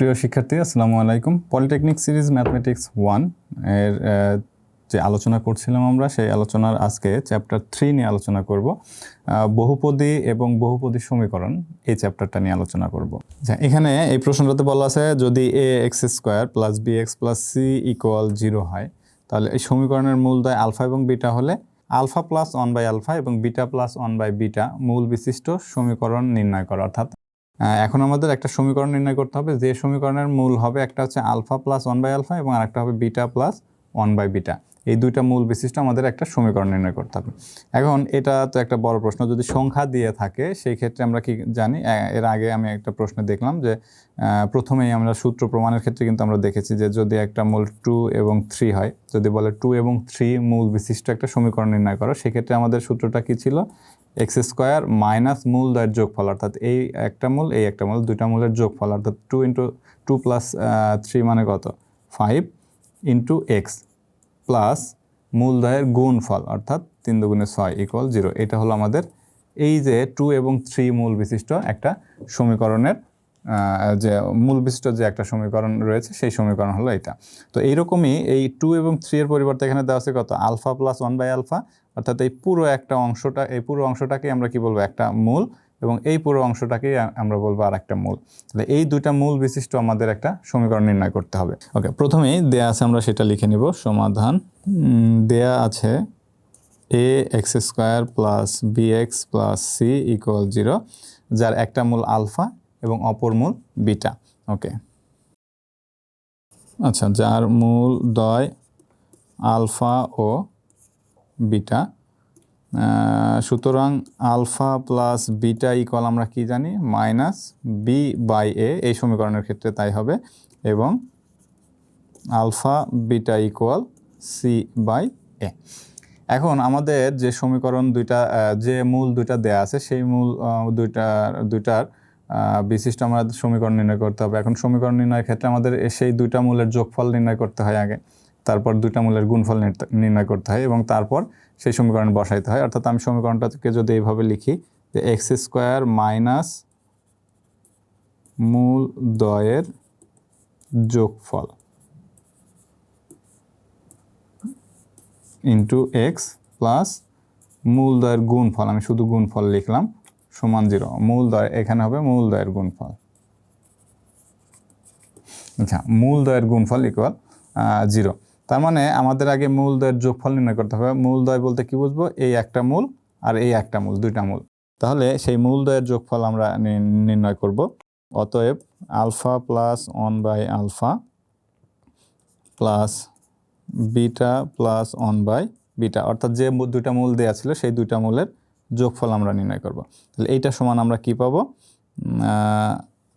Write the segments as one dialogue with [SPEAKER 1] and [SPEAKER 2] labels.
[SPEAKER 1] প্রিয় শিক্ষার্থী, আসসালামু আলাইকুম। পলিটেকনিক সিরিজ ম্যাথমেটিক্স ওয়ানের যে আলোচনা করছিলাম আমরা, সেই আলোচনার আজকে চ্যাপ্টার থ্রি নিয়ে আলোচনা করব। বহুপদী এবং বহুপদী সমীকরণ, এই চ্যাপ্টারটা নিয়ে আলোচনা করব। আচ্ছা এখানে এই প্রশ্নটাতে বলা আছে, যদি A X square plus B X plus C equal zero হয়, তাহলে এই সমীকরণের মূলদয় আলফা এবং বিটা হলে alpha plus one by alpha এবং beta plus one by beta মূল বিশিষ্ট সমীকরণ নির্ণয় করা। অর্থাৎ এখন আমাদের একটা সমীকরণ নির্ণয় করতে হবে। যে সমীকরণের মূল হবে একটা হচ্ছে alpha plus one by alpha এবং আরেকটা হবে beta plus one by beta. এই দুইটা মূল বিশিষ্ট আমাদের একটা সমীকরণ নির্ণয় করতে হবে। এখন এটা তো একটা বড় প্রশ্ন, যদি সংখ্যা দিয়ে থাকে, সেই ক্ষেত্রে আমরা কি জানি? এর আগে আমি একটা প্রশ্ন দেখলাম যে প্রথমেই আমরা সূত্র প্রমাণের ক্ষেত্রে কিন্তু আমরা দেখেছি যে যদি একটা মূল টু এবং থ্রি হয়, যদি বলে টু এবং থ্রি মূল বিশিষ্ট একটা সমীকরণ নির্ণয় করো, সেক্ষেত্রে আমাদের সূত্রটা কি ছিল? এক্স স্কোয়ার মাইনাস মূল দ্বয়ের যোগফল, অর্থাৎ এই একটা মূল, এই একটা মূল, দুইটা মূলের যোগফল, অর্থাৎ two into two plus three মানে কত? ফাইভ ইন্টু এক্স প্লাস মূল দ্বয়ের গুণফল, অর্থাৎ তিন দুগুণে ছয় ইকুয়াল জিরো এটা হলো আমাদের এই যে টু এবং থ্রি মূল বিশিষ্ট একটা সমীকরণের যে মূল বিশিষ্ট যে একটা সমীকরণ রয়েছে, সেই সমীকরণ হলো এটা। তো এইরকমই এই টু এবং থ্রি এর পরিবর্তে এখানে দেওয়া আছে কত? Alpha plus one by alpha. অর্থাৎ এই পুরো একটা অংশটা, এই পুরো অংশটাকে আমরা কি বলব? একটা মূল। এবং এই পুরো অংশটাকেই আমরা বলব আর একটা মূল। তাহলে এই দুইটা মূল বিশিষ্ট আমাদের একটা সমীকরণ নির্ণয় করতে হবে। ওকে, প্রথমেই দেয়া আছে আমরা সেটা লিখে নিব, সমাধান। দেয়া আছে A X square plus B X plus C equal zero যার একটা মূল আলফা এবং অপর মূল বিটা ওকে। আচ্ছা যার মূল দয় আলফা ও বিটা সুতরাং আলফা প্লাস বিটা ইকুয়াল আমরা কি জানি? মাইনাস বি বাই এ এই সমীকরণের ক্ষেত্রে তাই হবে। এবং alpha beta equal C by A এখন আমাদের যে সমীকরণ দুইটা যে মূল দুইটা দেয়া আছে সেই মূল আহ, দুইটার বিশিষ্ট আমাদের সমীকরণ নির্ণয় করতে হবে। এখন সমীকরণ নির্ণয়ের ক্ষেত্রে আমাদের সেই দুইটা মূলের যোগফল নির্ণয় করতে হয় আগে। তারপর দুইটা মূলের গুণফল নির্ণয় করতে হয় এবং তারপর সেই সমীকরণ বসাইতে হয়। অর্থাৎ আমি সমীকরণটাকে যদি এইভাবে লিখি যে এক্স স্কোয়ার মাইনাস মূল দয়ের যোগফল ইন্টু এক্স প্লাস মূল দয়ের গুণফল। আমি শুধু গুণফল লিখলাম। সমান জিরো। মূল দয় এখানে হবে মূল দয়ের গুণফল। আচ্ছা মূল দয়ের গুণফল ইকুয়াল জিরো। তার মানে আমাদের আগে মূল দয়ের যোগফল নির্ণয় করতে হবে। মূল দয় বলতে কি বুঝব? এই একটা মূল আর এই একটা মূল, দুইটা মূল। তাহলে সেই মূল দয়ের যোগফল আমরা নির্ণয় করব। অতএব alpha plus one by alpha plus beta plus one by beta. অর্থাৎ যে দুইটা মূল দেওয়া ছিল, সেই দুইটা মূলের যোগফল আমরা নির্ণয় করব। তাহলে এইটা সমান আমরা কি পাবো?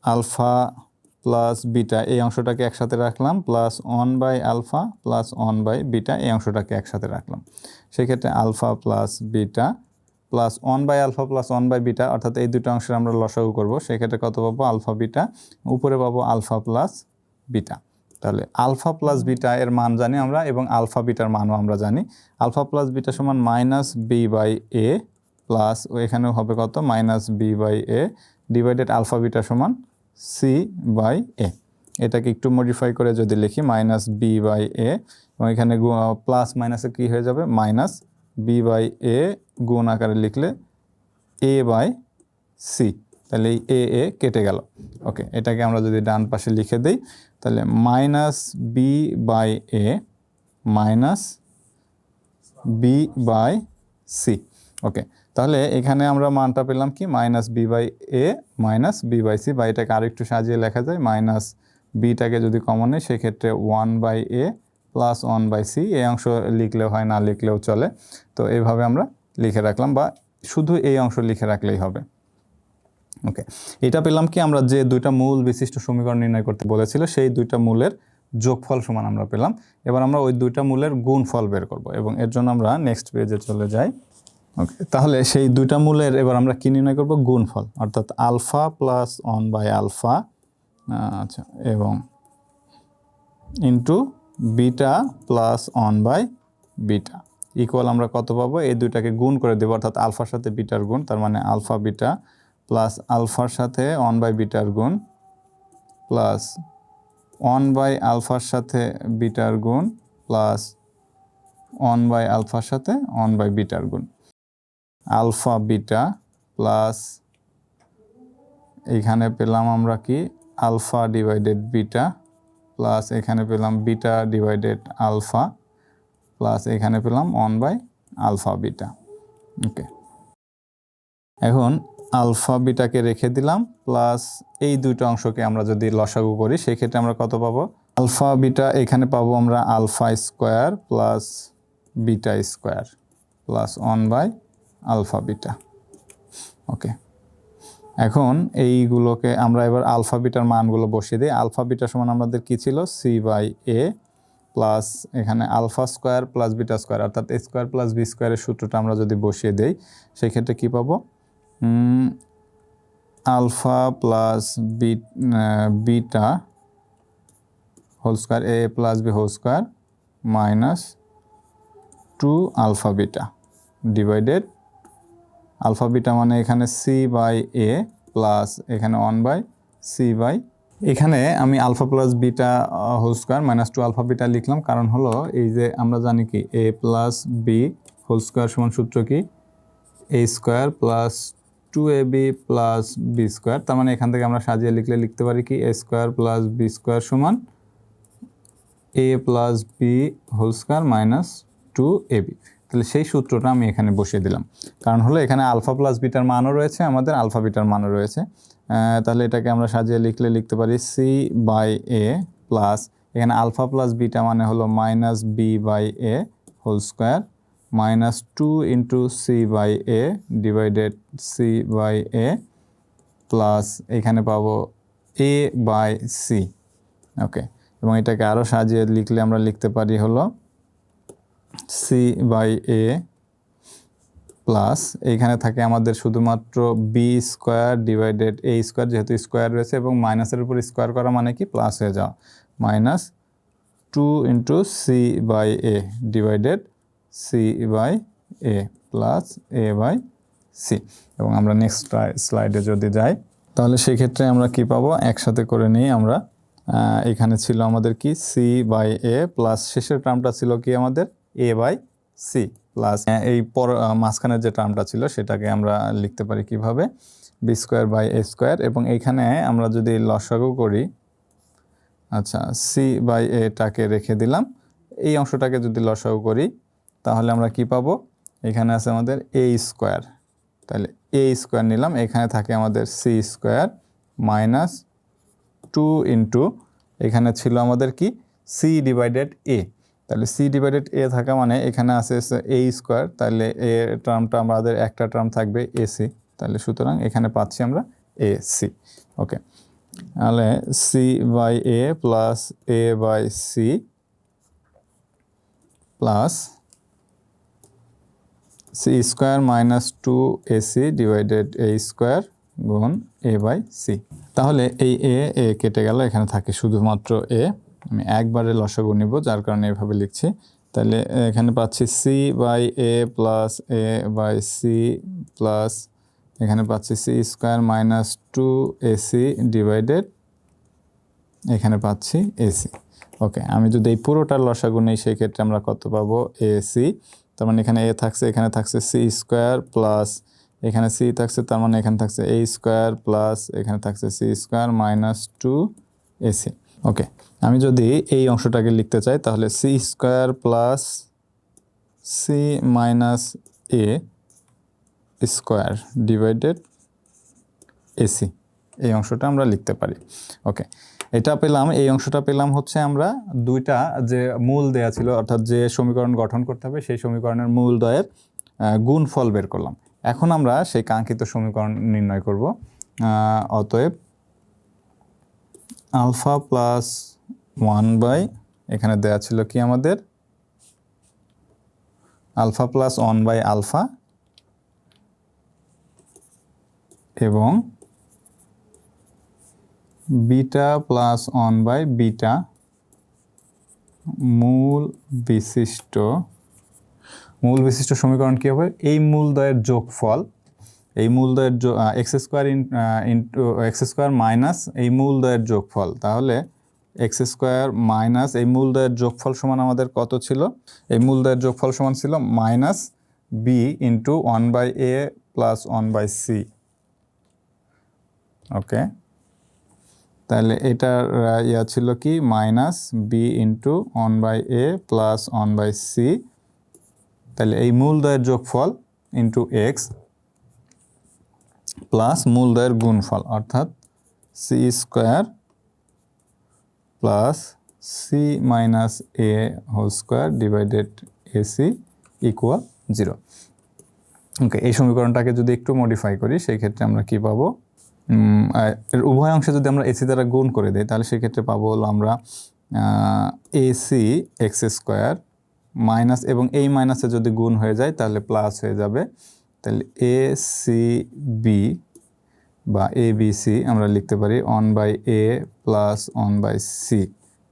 [SPEAKER 1] আলফা প্লাস বিটা, এই অংশটাকে একসাথে রাখলাম, plus one by alpha plus one by beta, এই অংশটাকে একসাথে রাখলাম। সেক্ষেত্রে alpha plus beta plus one by alpha plus one by beta, অর্থাৎ এই দুটো অংশের আমরা লসাগু করব। সেক্ষেত্রে কত পাবো? Alpha beta. উপরে পাবো আলফা প্লাস বিটা। তাহলে আলফা প্লাস বিটা এর মান জানি আমরা এবং আলফা বিটার মানও আমরা জানি। আলফা প্লাস বিটা সমান minus b by a plus এখানেও হবে কত? Minus b by a divided alpha beta সমান সি বাই এ। এটাকে একটু মডিফাই করে যদি লিখি, মাইনাস বি বাই এ, এবং এখানে প্লাস মাইনাসে কী হয়ে যাবে? মাইনাস বি বাই এ গুণ আকারে লিখলে এ বাই সি। তাহলে এই এ এ কেটে গেল। ওকে, এটাকে আমরা যদি ডান পাশে লিখে দিই, তাহলে minus b by a minus b by c. Okay, তাহলে এখানে আমরা মানটা পেলাম কি? Minus b by a minus b by c, বা এটাকে আরেকটু সাজিয়ে লেখা যায়, মাইনাস বিটাকে যদি কমন নেই, সেক্ষেত্রে one by a plus one by c, এই অংশ লিখলেও হয়, না লিখলেও চলে। তো এইভাবে আমরা লিখে রাখলাম, বা শুধু এই অংশ লিখে রাখলেই হবে। ওকে, এটা পেলাম কি? আমরা যে দুইটা মূল বিশিষ্ট সমীকরণ নির্ণয় করতে বলেছিল, সেই দুইটা মূলের যোগফল সমান আমরা পেলাম। এবার আমরা ওই দুইটা মূলের গুণফল বের করব, এবং এর জন্য আমরা নেক্সট পেজে চলে যাই। ওকে তাহলে সেই দুইটা মূলের এবার আমরা কি নির্ণয় করব? গুণফল। অর্থাৎ alpha plus one by alpha আচ্ছা এবং into beta plus one by beta. Equal আমরা কত পাবো? এই দুইটাকে গুণ করে দেবো, অর্থাৎ আলফার সাথে বিটার গুণ, তার মানে আলফা বিটা প্লাস আলফার সাথে ওয়ান বাই বিটার গুণ প্লাস ওয়ান বাই আলফার সাথে বিটার গুণ প্লাস ওয়ান বাই আলফার সাথে ওয়ান বাই বিটার গুণ। আলফা, বিটা প্লাস এইখানে পেলাম আমরা কি? আলফা ডিভাইডেড বিটা প্লাস এখানে পেলাম বিটা ডিভাইডেড আলফা প্লাস এখানে পেলাম one by alpha, beta. Okay. এখন আলফা, বিটাকে রেখে দিলাম প্লাস এই দুইটা অংশকে আমরা যদি লসাগু করি, সেক্ষেত্রে আমরা কত পাবো? আলফা, বিটা এখানে পাবো আমরা alpha square plus beta square plus one by alpha, beta. Okay. এখন এইগুলোকে আমরা এবার আলফা, বিটার মানগুলো বসিয়ে দিই। আলফা, বিটা সমান আমাদের কি ছিল? সি বাই এ প্লাস এখানে alpha square plus beta square. অর্থাৎ এ স্কোয়ার প্লাস বি স্কোয়ারের সূত্রটা আমরা যদি বসিয়ে দেই সেই ক্ষেত্রে কী পাবো? Alpha plus b beta whole square a plus b whole square minus two alpha beta divided alpha beta মানে এখানে সি বাই এ প্লাস এখানে ওয়ান বাই সি বাই এখানে আমি alpha plus beta whole square minus two alpha beta লিখলাম। কারণ হলো এই যে আমরা জানি কি a plus b whole square সমান সূত্র কি? A square plus two a b plus b square তার মানে এখান থেকে আমরা সাজিয়ে লিখলে লিখতে পারি কি a square plus b square সমান a plus b whole square minus two a b তাহলে সেই সূত্রটা আমি এখানে বসিয়ে দিলাম। কারণ হলো এখানে আলফা প্লাস বিটার মানও রয়েছে, আমাদের আলফা বিটার মানও রয়েছে। তাহলে এটাকে আমরা সাজিয়ে লিখলে লিখতে পারি সি বাই এ প্লাস এখানে আলফা প্লাস বিটা মানে হলো minus b by a whole square minus two into c by a divided c by a plus এখানে পাবো এ বাই সি ওকে এবং এটাকে আরও সাজিয়ে লিখলে আমরা লিখতে পারি হলো সি বাই এ প্লাস এইখানে থাকে আমাদের শুধুমাত্র b square divided a square যেহেতু স্কোয়ার রয়েছে এবং মাইনাসের উপর স্কোয়ার করা মানে কি? প্লাস হয়ে যাওয়া। Minus two into c by a divided c by a plus a by c এবং আমরা নেক্সট স্লাইডে যদি যাই, তাহলে সেক্ষেত্রে আমরা কি পাবো? একসাথে করে নিই আমরা এখানে ছিল আমাদের কি? সি বাই এ প্লাস শেষের টার্মটা ছিল কি আমাদের? এ বাই সি প্লাস এই পর মাঝখানের যে টার্মটা ছিল সেটাকে আমরা লিখতে পারি কীভাবে? B square by a square এবং এইখানে আমরা যদি লসাগু করি আচ্ছা সি বাই এটাকে রেখে দিলাম, এই অংশটাকে যদি লসাগু করি, তাহলে আমরা কি পাবো? এখানে আছে আমাদের এ স্কোয়ার তাহলে এ স্কোয়ার নিলাম, এখানে থাকে আমাদের c square minus two into এখানে ছিল আমাদের কি? সি ডিভাইডেড এ তাহলে সি ডিভাইডেড এ থাকা মানে এখানে আছে এ স্কোয়ার তাহলে এ টার্মটা আমাদের একটা টার্ম থাকবে এসি তাহলে সুতরাং এখানে পাচ্ছি আমরা এ সি ওকে তাহলে c by a plus a by c plus c square minus two ac divided a square গুণ এ বাই সি তাহলে এই এ এ কেটে গেল, এখানে থাকে শুধুমাত্র এ আমি একবারে লসাগু নিব, যার কারণে এভাবে লিখছি। তাহলে এখানে পাচ্ছি c by a plus a by c plus এখানে পাচ্ছি c square minus two ac divided এখানে পাচ্ছি এসি ওকে, আমি যদি এই পুরোটার লসাগু নেই, সেই ক্ষেত্রে আমরা কত পাবো? এসি তার মানে এখানে এ থাকছে, এখানে থাকছে সি স্কোয়ার প্লাস এখানে সি থাকছে, তার মানে এখানে থাকছে এ স্কোয়ার প্লাস এখানে থাকছে c square minus two ac okay আমি যদি এই অংশটাকে লিখতে চাই, তাহলে c square plus c minus a square divided ac এই অংশটা আমরা লিখতে পারি। ওকে এটা পেলাম, এই অংশটা পেলাম হচ্ছে আমরা দুইটা যে মূল দেয়া ছিল, অর্থাৎ যে সমীকরণ গঠন করতে হবে, সেই সমীকরণের মূল দয়ের গুণফল বের করলাম। এখন আমরা সেই কাঙ্ক্ষিত সমীকরণ নির্ণয় করব অতএব আলফা প্লাস ওয়ান বাই, এখানে দেয়া ছিল কি আমাদের? Alpha plus one by alpha এবং beta plus one by beta মূল বিশিষ্ট মূল বিশিষ্ট সমীকরণ কী হবে? এই মূলদয়ের যোগফল এই মূলদয়ের x square in into x square minus এই মূলদয়ের যোগফল। তাহলে এক্স স্কোয়ার মাইনাস এই মূলদয়ের যোগফল সমান আমাদের কত ছিল? এই মূলদয়ের যোগফল সমান ছিল minus b into one by a plus one by c okay তাহলে এটার ইয়া ছিল কি? Minus b into one by a plus one by c তাহলে এই মূলদয়ের যোগফল ইন্টু এক্স প্লাস মূলদয়ের গুণফল অর্থাৎ c square plus c minus a whole square divided ac equal zero okay এই সমীকরণটাকে যদি একটু মডিফাই করি সেই ক্ষেত্রে আমরা কি পাবো? এর উভয় অংশে যদি আমরা এসি দ্বারা গুণ করে দিই, তাহলে সেক্ষেত্রে পাবো হলো আমরা এসি এক্স স্কোয়ার মাইনাস এবং এই মাইনাসে যদি গুণ হয়ে যায়, তাহলে প্লাস হয়ে যাবে তাহলে এ সি বি বা এ বি সি আমরা লিখতে পারি one by a plus one by c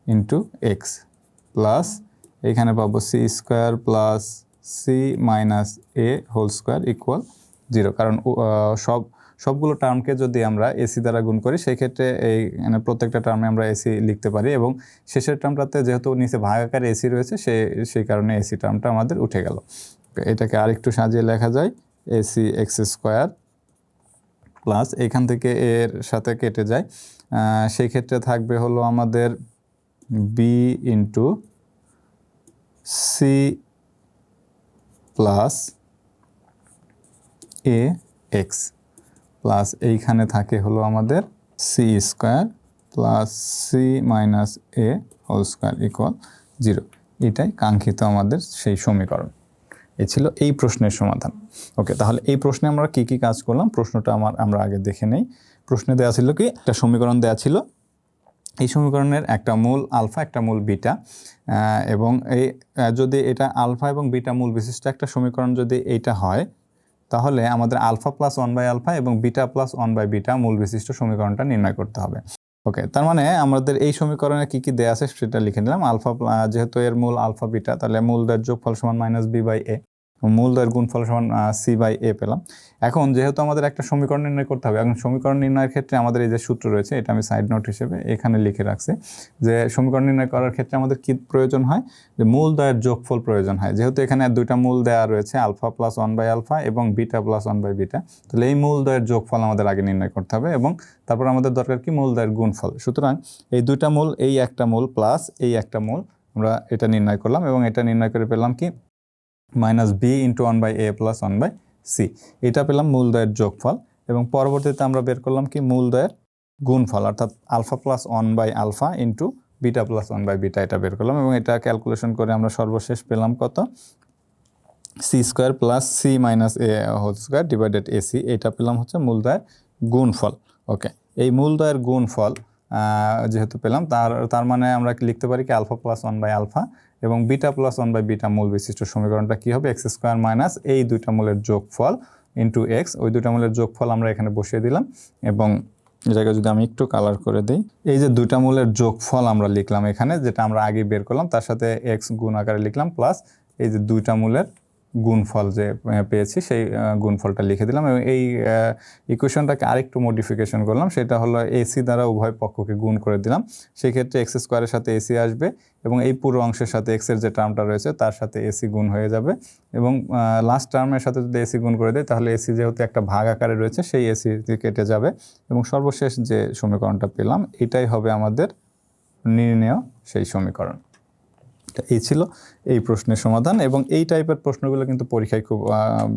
[SPEAKER 1] into x plus এখানে পাবো c square plus c minus a whole square equal zero কারণ সব, সবগুলো টার্মকে যদি আমরা এসি দ্বারা গুণ করি সেই ক্ষেত্রে এই মানে প্রত্যেকটা টার্মে আমরা এসি লিখতে পারি এবং শেষের টার্মটাতে যেহেতু নিচে ভাগ আকারে এসি রয়েছে, সে, সেই কারণে এসি টার্মটা আমাদের উঠে গেল। এটাকে আরেকটু সাজিয়ে লেখা যায়। এসি এক্স স্কোয়ার প্লাস এখান থেকে এর সাথে কেটে যায়। সেই ক্ষেত্রে থাকবে হলো আমাদের b into c plus a x plus এইখানে থাকে হলো আমাদের c square plus c minus a whole square equal zero এটাই কাঙ্ক্ষিত আমাদের সেই সমীকরণ। এ ছিল এই প্রশ্নের সমাধান। ওকে তাহলে এই প্রশ্নে আমরা কি কি কাজ করলাম? প্রশ্নটা আমার, আমরা আগে দেখে নেই। প্রশ্নে দেওয়া ছিল কি? একটা সমীকরণ দেওয়া ছিল। এই সমীকরণের একটা মূল আলফা, একটা মূল বিটা। এবং এই যদি এটা আলফা এবং বিটা মূল বিশিষ্ট একটা সমীকরণ যদি এইটা হয়, তাহলে আমাদের alpha plus one by alpha এবং beta plus one by beta মূল বিশিষ্ট সমীকরণটা নির্ণয় করতে হবে। ওকে তার মানে আমাদের এই সমীকরণে কি কি দেয়া আছে সেটা লিখে নিলাম। আলফা যেহেতু এর মূল আলফা, বিটা, তাহলে মূল যোগফল সমান মাইনাস বি বাই এ। মূল দয়ের গুণফল সমান সি বাই এ পেলাম। এখন যেহেতু আমাদের একটা সমীকরণ নির্ণয় করতে হবে, এখন সমীকরণ নির্ণয়ের ক্ষেত্রে আমাদের এই যে সূত্র রয়েছে, এটা আমি সাইড নোট হিসেবে এখানে লিখে রাখছি, যে সমীকরণ নির্ণয় করার ক্ষেত্রে আমাদের কী প্রয়োজন হয়? যে মূল দয়ের যোগফল প্রয়োজন হয়। যেহেতু এখানে দুইটা মূল দেওয়া রয়েছে, alpha plus one by alpha এবং beta plus one by beta, তাহলে এই মূল দয়ের যোগফল আমাদের আগে নির্ণয় করতে হবে এবং তারপর আমাদের দরকার কি? মূল দয়ের গুণফল। সুতরাং এই দুইটা মূল, এই একটা মূল প্লাস এই একটা মূল, আমরা এটা নির্ণয় করলাম এবং এটা নির্ণয় করে পেলাম কি? Minus b into one by a plus one by c. এটা পেলাম মূলদয়ের যোগফল এবং পরবর্তীতে আমরা বের করলাম কি মূলদয়ের গুণফল, অর্থাৎ alpha plus one by alpha into beta plus one by beta এটা বের করলাম এবং এটা ক্যালকুলেশন করে আমরা সর্বশেষ পেলাম কত? C square plus c minus a whole square divided ac এটা পেলাম হচ্ছে মূলদয়ের গুণফল। ওকে, এই মূলদয়ের গুণফল যেহেতু পেলাম, তার তার মানে আমরা লিখতে পারি কি alpha plus one by alpha এবং beta plus one by beta মূল বিশিষ্ট সমীকরণটা কী হবে? এক্স স্কোয়ার মাইনাস এই দুইটা মূলের যোগফল ইন্টু এক্স। ওই দুটা মূলের যোগফল আমরা এখানে বসিয়ে দিলাম এবং এটাকে যদি আমি একটু কালার করে দিই, এই যে দুইটা মূলের যোগফল আমরা লিখলাম এখানে, যেটা আমরা আগে বের করলাম, তার সাথে এক্স গুণ আকারে লিখলাম, প্লাস এই যে দুইটা মূলের গুণফল যে পেয়েছি, সেই গুণফলটা লিখে দিলাম এবং এই ইকুয়েশনটাকে আরেকটু মডিফিকেশন করলাম। সেটা হলো এসি দ্বারা উভয় পক্ষকে গুণ করে দিলাম। সেই ক্ষেত্রে এক্স স্কোয়ারের সাথে এসি আসবে এবং এই পুরো অংশের সাথে এক্সের যে টার্মটা রয়েছে, তার সাথে এসি গুণ হয়ে যাবে এবং লাস্ট টার্মের সাথে যদি এসি গুণ করে দেয়, তাহলে এসি যেহেতু একটা ভাগ আকারে রয়েছে, সেই এসি কেটে যাবে এবং সর্বশেষ যে সমীকরণটা পেলাম, এটাই হবে আমাদের নির্ণেয় সেই সমীকরণ। এই ছিল এই প্রশ্নের সমাধান এবং এই টাইপের প্রশ্নগুলো কিন্তু পরীক্ষায় খুব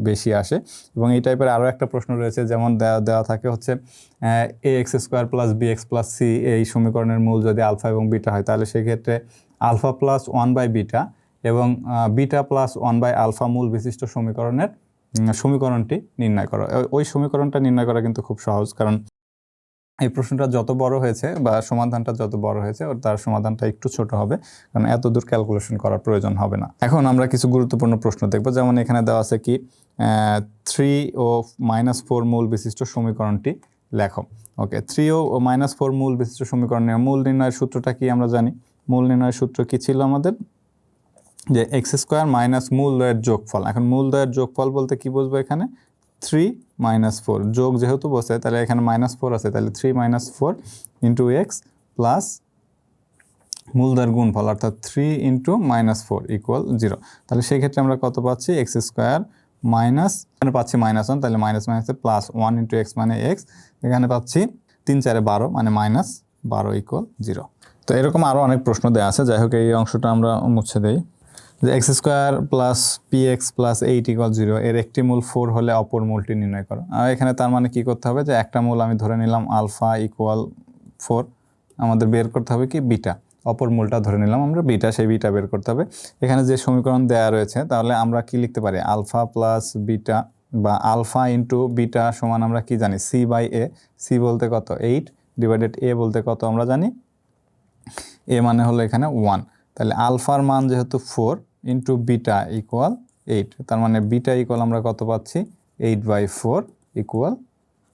[SPEAKER 1] বেশি আসে এবং এই টাইপের আরও একটা প্রশ্ন রয়েছে যেমন দেওয়া দেওয়া থাকে হচ্ছে a x square plus b x plus c এই সমীকরণের মূল যদি আলফা এবং বিটা হয় তাহলে সেক্ষেত্রে alpha plus one by beta এবং beta plus one by alpha মূল বিশিষ্ট সমীকরণের সমীকরণটি নির্ণয় করা। ওই- সমীকরণটা নির্ণয় করা কিন্তু খুব সহজ কারণ এই প্রশ্নটা যত বড় হয়েছে বা সমাধানটা যত বড় হয়েছে তার সমাধানটা একটু ছোট হবে, কারণ এত দূর ক্যালকুলেশন করার প্রয়োজন হবে না। এখন আমরা কিছু গুরুত্বপূর্ণ প্রশ্ন দেখব, যেমন এখানে দেওয়া আছে কি থ্রি ও মাইনাস ফোর মূল বিশিষ্ট সমীকরণটি লেখো। ওকে থ্রি ও মাইনাস ফোর মূল বিশিষ্ট সমীকরণের মূল নির্ণয়ের সূত্রটা কি আমরা জানি? মূল নির্ণয়ের সূত্র কি ছিল আমাদের? যে এক্স স্কোয়ার মাইনাস মূল দয়ের যোগফল, এখন মূল দয়ের যোগফল বলতে কি বুঝব এখানে? থ্রি মাইনাস ফোর যোগ যেহেতু বসে, তাহলে এখানে মাইনাস ফোর আছে, তাহলে three minus four into x plus মূলদার গুণফল, অর্থাৎ three into minus four equal zero তাহলে সেই ক্ষেত্রে আমরা কত পাচ্ছি? এক্স স্কোয়ার মাইনাস এখানে পাচ্ছি মাইনাস ওয়ান তাহলে মাইনাস মাইনাসে প্লাস ওয়ান ইন্টু এক্স মানে এক্স এখানে পাচ্ছি তিন চারে বারো মানে মাইনাস বারো ইকুয়াল জিরো তো এরকম আরও অনেক প্রশ্ন দেওয়া আছে, যাই হোক এই অংশটা আমরা মুছে দেই। যে x square plus p x plus eight equal zero, এর একটি মূল ফোর হলে অপর মূলটি নির্ণয় করো। আর এখানে তার মানে কি করতে হবে? যে একটা মূল আমি ধরে নিলাম আলফা ইকুয়াল ফোর, আমাদের বের করতে হবে কি? বিটা। অপর মূলটা ধরে নিলাম আমরা বিটা, সেই বিটা বের করতে হবে। এখানে যে সমীকরণ দেয়া রয়েছে, তাহলে আমরা কি লিখতে পারি? আলফা প্লাস বিটা বা আলফা ইন্টু বিটা সমান আমরা কি জানি? C by A. সি বলতে কত? এইট ডিভাইডেড এ বলতে কত আমরা জানি? এ মানে হলো এখানে ওয়ান। তাহলে আলফার মান যেহেতু four into beta equal eight তার মানে বিটা ইকুয়াল আমরা কত পাচ্ছি? Eight by four equal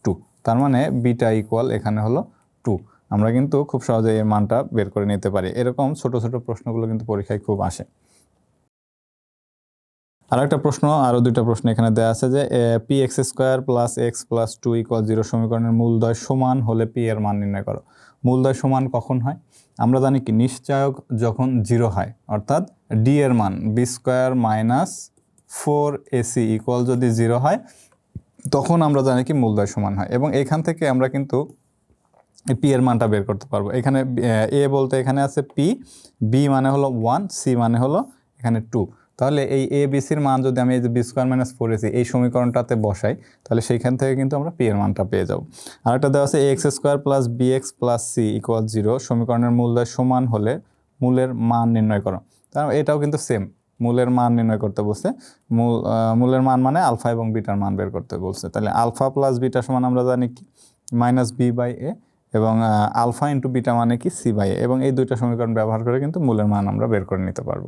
[SPEAKER 1] two তার মানে বিটা ইকুয়াল এখানে হলো টু আমরা কিন্তু খুব সহজে এর মানটা বের করে নিতে পারি। এরকম ছোট ছোট প্রশ্নগুলো কিন্তু পরীক্ষায় খুব আসে। আর একটা প্রশ্ন আরও দুইটা প্রশ্ন এখানে দেওয়া আছে যে p x square plus x plus two equal zero সমীকরণের মূলদয় সমান হলে পি এর মান নির্ণয় করো। মূলদয় সমান কখন হয়? আমরা জানি কি, নিশ্চয়ক যখন জিরো হয়, অর্থাৎ ডি এর মান b square minus four ac equal যদি জিরো হয়, তখন আমরা জানি কি মূলদয় সমান হয়। এবং এখান থেকে আমরা কিন্তু পি এর মানটা বের করতে পারব। এখানে, এ বলতে এখানে আছে পি বি মানে হলো ওয়ান সি মানে হলো এখানে টু তাহলে এই এ বিসির মান যদি আমি এই যে b square minus four ac এই সমীকরণটাতে বসাই, তাহলে সেইখান থেকে কিন্তু আমরা পি এর মানটা পেয়ে যাব। আরেকটা দেওয়া আছে x square plus b x plus c equal zero সমীকরণের মূল্য সমান হলে মূলের মান নির্ণয় করো। তার এটাও কিন্তু সেম মূলের মান নির্ণয় করতে বলছে। মূল মূলের মান মানে আলফা এবং বিটার মান বের করতে বলছে। তাহলে আলফা প্লাস বিটা সমান আমরা জানি কি? মাইনাস বি বাই এ এবং আলফা ইন্টু বিটা মানে কি? সি বাই এ এবং এই দুইটা সমীকরণ ব্যবহার করে কিন্তু মূলের মান আমরা বের করে নিতে পারব।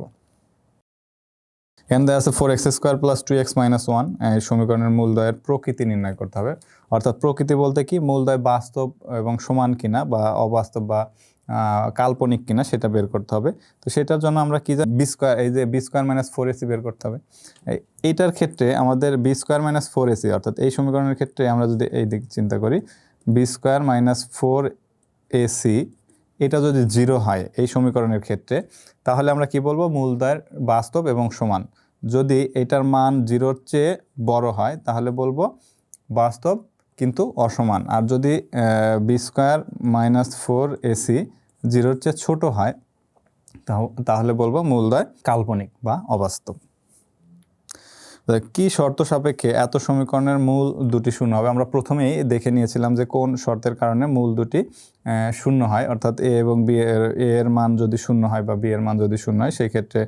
[SPEAKER 1] এখানে দেওয়া আছে four x square plus two x minus one এই সমীকরণের মূলদয়ের প্রকৃতি নির্ণয় করতে হবে। অর্থাৎ প্রকৃতি বলতে কি? মূলদয় বাস্তব এবং সমান কিনা বা অবাস্তব বা কাল্পনিক কিনা সেটা বের করতে হবে। তো সেটার জন্য আমরা কি বি স্কোয়ার এই যে b square minus four ac বের করতে হবে। এইটার ক্ষেত্রে আমাদের b square minus four ac অর্থাৎ এই সমীকরণের ক্ষেত্রে আমরা যদি এই দিক চিন্তা করি b square minus four ac এটা যদি জিরো হয় এই সমীকরণের ক্ষেত্রে, তাহলে আমরা কি বলব? মূলদয়ের বাস্তব এবং সমান। যদি এটার মান জিরোর চেয়ে বড় হয়, তাহলে বলব বাস্তব কিন্তু অসমান। আর যদি b square minus four ac জিরোর চেয়ে ছোটো হয় তাহলে বলব মূলদয় কাল্পনিক বা অবাস্তব। কি শর্ত সাপেক্ষে এত সমীকরণের মূল দুটি শূন্য হবে? আমরা প্রথমেই দেখে নিয়েছিলাম যে কোন শর্তের কারণে মূল দুটি শূন্য হয়। অর্থাৎ এ এবং বি এর, এ এর মান যদি শূন্য হয় বা বি এর মান যদি শূন্য হয় সেই ক্ষেত্রে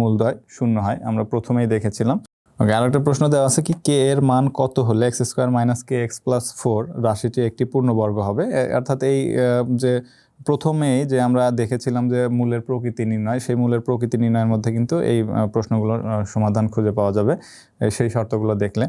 [SPEAKER 1] মূলদয় শূন্য হয়। আমরা প্রথমেই দেখেছিলাম। ওকে, আরেকটা প্রশ্ন দেওয়া আছে কি, কে এর মান কত হলে x square minus k x plus four রাশিটি একটি পূর্ণবর্গ হবে? অর্থাৎ এই যে প্রথমেই যে আমরা দেখেছিলাম যে মূলের প্রকৃতি নির্ণয়, সেই মূলের প্রকৃতি নির্ণয়ের মধ্যে কিন্তু এই প্রশ্নগুলোর সমাধান খুঁজে পাওয়া যাবে সেই শর্তগুলো দেখলে।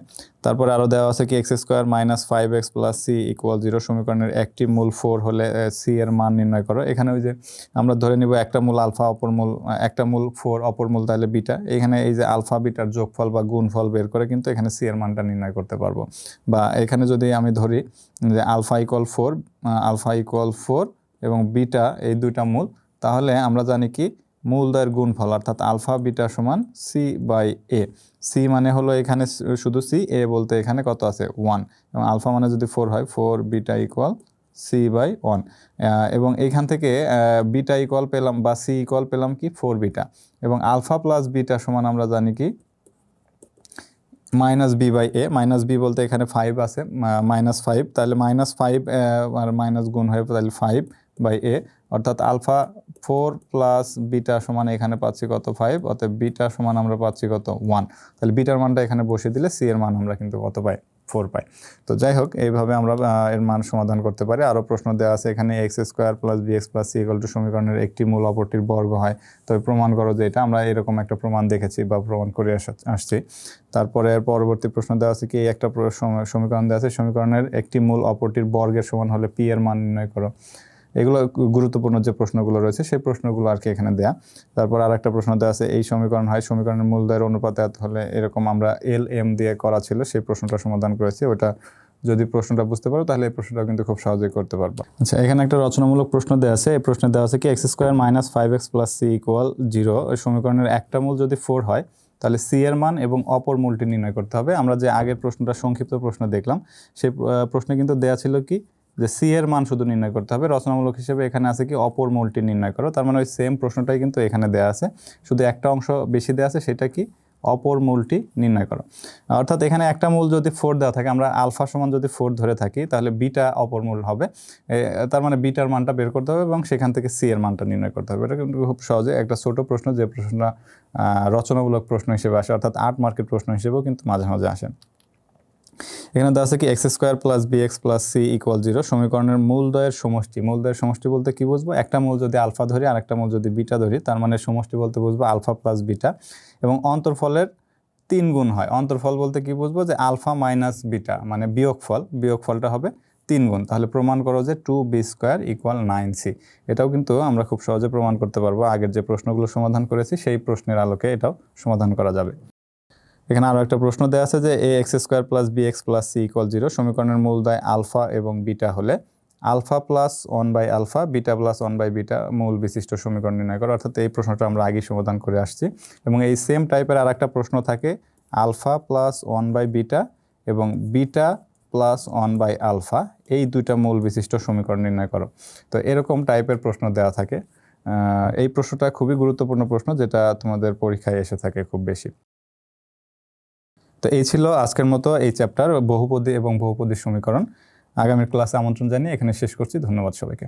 [SPEAKER 1] তারপরে আরও দেওয়া আছে কি x square minus five x plus c equal zero সমীকরণের একটি মূল ফোর হলে সি এর মান নির্ণয় করো। এখানে ওই যে আমরা ধরে নিব একটা মূল আলফা অপর মূল একটা মূল ফোর অপর মূল তাহলে বিটা। এখানে এই যে আলফা, বিটার যোগফল বা গুণফল বের করে কিন্তু এখানে সি এর মানটা নির্ণয় করতে পারব। বা এখানে যদি আমি ধরি যে alpha equal four alpha equal four এবং বিটা এই দুইটা মূল, তাহলে আমরা জানি কি? মূলদয়ের গুণফল, অর্থাৎ আলফা বিটা সমান সি বাই এ সি মানে হলো এখানে শুধু সি এ বলতে এখানে কত আছে? ওয়ান এবং আলফা মানে যদি ফোর হয় four beta equal c by one এবং এইখান থেকে বিটা ইকুয়াল পেলাম বা সি ইকুয়াল পেলাম কি? Four beta. এবং আলফা প্লাস বিটা সমান আমরা জানি কি? Minus b by a minus b বলতে এখানে ফাইভ আছে মাইনাস ফাইভ তাহলে মাইনাস ফাইভ আর মাইনাস গুণ হয়ে তাহলে ফাইভ বাই এ, অর্থাৎ আলফা ফোর প্লাস বিটা সমান এখানে পাচ্ছি কত ফাইভ অর্থাৎ বিটা সমান আমরা পাচ্ছি কত ওয়ান। তাহলে বিটার মানটা এখানে বসিয়ে দিলে সি এর মান আমরা কিন্তু কত পাই? Four pi. তো যাই হোক, এইভাবে আমরা এর মান সমাধান করতে পারি। আরও প্রশ্ন দেওয়া আছে, এখানে x square plus b x plus c equal to সমীকরণের একটি মূল অপরটির বর্গ হয়। তবে প্রমাণ করো যে এটা, আমরা এরকম একটা প্রমাণ দেখেছি বা প্রমাণ করে আসছি। তারপরে এর পরবর্তী প্রশ্ন দেওয়া আছে কি, এই একটা সমীকরণ দেওয়া আছে, সমীকরণের একটি মূল অপরটির বর্গের সমান হলে পি এর মান নির্ণয় করো। এগুলো গুরুত্বপূর্ণ যে প্রশ্নগুলো রয়েছে, সেই প্রশ্নগুলো আর কি এখানে দেয়া। তারপর আর একটা প্রশ্ন দেওয়া আছে, এই সমীকরণ হয়, সমীকরণের মূলদয়ের অনুপাতে হলে এরকম আমরা এল এম দিয়ে করা ছিল, সেই প্রশ্নটা সমাধান করেছি। ওটা যদি প্রশ্নটা বুঝতে পারো, তাহলে এই প্রশ্নটা কিন্তু খুব সহজেই করতে পারব। আচ্ছা এখানে একটা রচনামূলক প্রশ্ন দেওয়া আছে, এই প্রশ্নে দেওয়া আছে কি x square minus five x plus c equal zero ওই সমীকরণের একটা মূল যদি ফোর হয়, তাহলে সি এর মান এবং অপর মূলটি নির্ণয় করতে হবে। আমরা যে আগের প্রশ্নটা সংক্ষিপ্ত প্রশ্ন দেখলাম সেই প্রশ্নে কিন্তু দেওয়া ছিল কি যে সি এর মান শুধু নির্ণয় করতে হবে। রচনামূলক হিসেবে এখানে আছে কি? অপর মূলটি নির্ণয় করো। তার মানে ওই সেম প্রশ্নটাই কিন্তু এখানে দেওয়া আছে। শুধু একটা অংশ বেশি দেওয়া আছে, সেটা কি? অপর মূলটি নির্ণয় করো। অর্থাৎ এখানে একটা মূল যদি ফোর দেওয়া থাকে, আমরা আলফা সমান যদি ফোর ধরে থাকি, তাহলে বিটা অপর মূল হবে। তার মানে বিটার মানটা বের করতে হবে এবং সেখান থেকে সি এর মানটা নির্ণয় করতে হবে। এটা কিন্তু খুব সহজে একটা ছোট প্রশ্ন, যে প্রশ্নটা রচনামূলক প্রশ্ন হিসেবে আসে, অর্থাৎ আট মার্কেট প্রশ্ন হিসেবেও কিন্তু মাঝে মাঝে আসে। এখানে দেওয়া আছে কি x square plus b x plus c equal zero সমীকরণের মূলদয়ের সমষ্টি। মূলদয়ের সমষ্টি বলতে কি বুঝব? একটা মূল যদি আলফা ধরি আর একটা মূল যদি বিটা ধরি, তার মানে সমষ্টি বলতে বুঝব আলফা প্লাস বিটা এবং অন্তর্ফলের তিন গুণ হয়। অন্তর্ফল বলতে কি বুঝব? যে আলফা মাইনাস বিটা মানে বিয়োগফল। বিয়োগফলটা হবে তিন গুণ। তাহলে প্রমাণ করো যে two b square equal nine c এটাও কিন্তু আমরা খুব সহজে প্রমাণ করতে পারব। আগের যে প্রশ্নগুলো সমাধান করেছি, সেই প্রশ্নের আলোকে এটাও সমাধান করা যাবে। এখানে আরও একটা প্রশ্ন দেওয়া আছে যে a x square plus b x plus c equal zero সমীকরণের মূল দেয় আলফা এবং বিটা হলে alpha plus one by alpha beta plus one by beta মূল বিশিষ্ট সমীকরণ নির্ণয় করো। অর্থাৎ এই প্রশ্নটা আমরা আগেই সমাধান করে আসছি। এবং এই সেম টাইপের আর একটা প্রশ্ন থাকে alpha plus one by beta এবং beta plus one by alpha এই দুইটা মূল বিশিষ্ট সমীকরণ নির্ণয় করো। তো এরকম টাইপের প্রশ্ন দেওয়া থাকে। এই প্রশ্নটা খুবই গুরুত্বপূর্ণ প্রশ্ন, যেটা তোমাদের পরীক্ষায় এসে থাকে খুব বেশি। তো এই ছিল আজকের মতো এই চ্যাপ্টার বহুপদী এবং বহুপদী সমীকরণ। আগামীর ক্লাসে আমন্ত্রণ জানিয়ে এখানে শেষ করছি। ধন্যবাদ সবাইকে।